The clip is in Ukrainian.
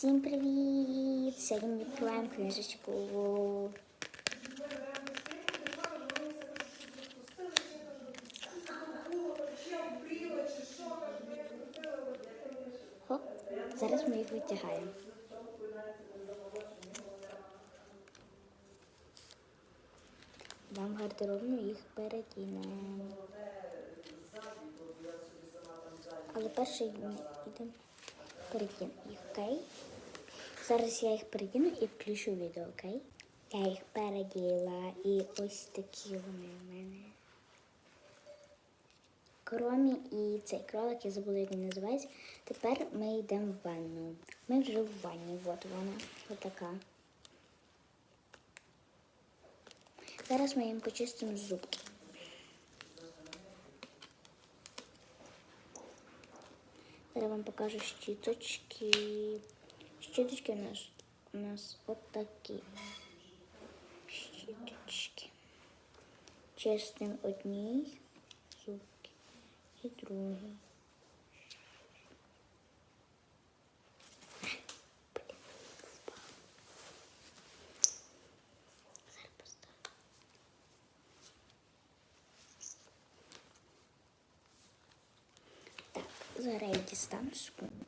Всім привіт! Сьогодні ми відкриваємо книжечку. Хоп, зараз ми їх витягаємо. Вам гардеробну їх перекинемо. Але перше йдемо перекину їх, окей? Зараз я їх перекину і включу відео, окей? Я їх переділа і ось такі вони в мене. Кромі і цей кролик, я забула, як він називається. Тепер ми йдемо в ванну. Ми вже в ванні, от вона, отака. Зараз ми їм почистимо зубки. Зараз вам покажу щіточки. Щіточки у нас, у нас от такі. Щіточки. Чистим одній зубки і другий. Зараз поставлю. Так, зараз я дістану секунду.